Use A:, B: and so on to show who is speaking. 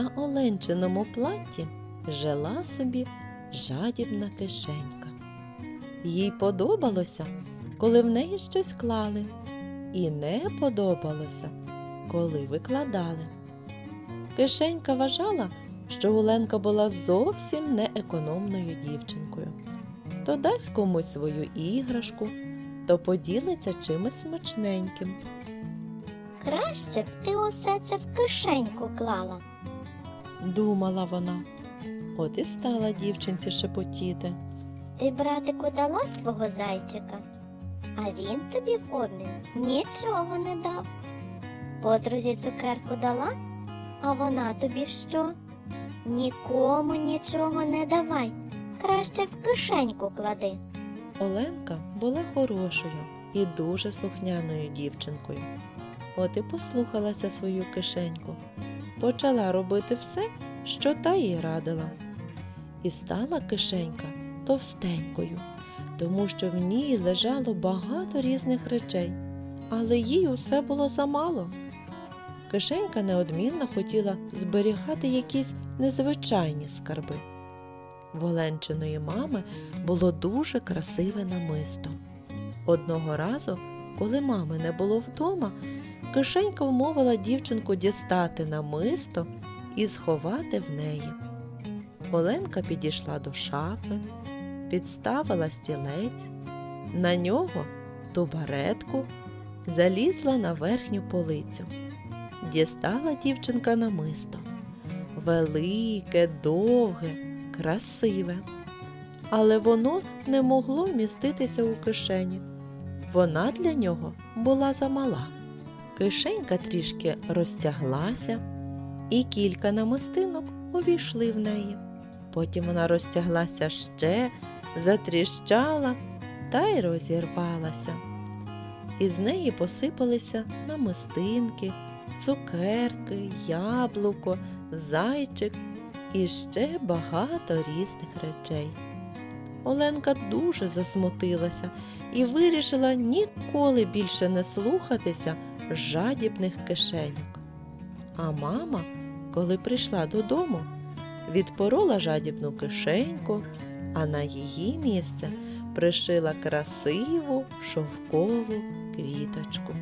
A: Оленчиному платі жила собі жадібна кишенька. Їй подобалося, коли в неї щось клали, і не подобалося, коли викладали. Кишенька вважала, що Оленка була зовсім не економною дівчинкою. То дасть комусь свою іграшку, то поділиться чимось смачненьким.
B: Краще б ти усе це в кишеньку клала.
A: Думала вона. От і стала дівчинці шепотіти.
B: Ти, братику, дала свого зайчика, а він тобі в обмін нічого не дав. Подрузі цукерку дала, а вона тобі що? Нікому нічого не давай, краще в кишеньку клади.
A: Оленка була хорошою і дуже слухняною дівчинкою. От і послухалася свою кишеньку, почала робити все, що та їй радила. І стала кишенька товстенькою, тому що в ній лежало багато різних речей, але їй усе було замало. Кишенька неодмінно хотіла зберігати якісь незвичайні скарби. В Оленчиної мами було дуже красиве намисто. Одного разу, коли мами не було вдома, кишенька вмовила дівчинку дістати намисто і сховати в неї. Оленка підійшла до шафи, підставила стілець, на нього тубаретку, залізла на верхню полицю. Дістала дівчинка намисто. Велике, довге, красиве. Але воно не могло вміститися у кишені. Вона для нього була замала. Кишенька трішки розтяглася, і кілька намистинок увійшли в неї. Потім вона розтяглася ще, затріщала та й розірвалася. Із неї посипалися намистинки, цукерки, яблуко, зайчик і ще багато різних речей. Оленка дуже засмутилася і вирішила ніколи більше не слухатися жадібних кишеньок. А мама, коли прийшла додому, відпорола жадібну кишеньку, а на її місце пришила красиву шовкову квіточку.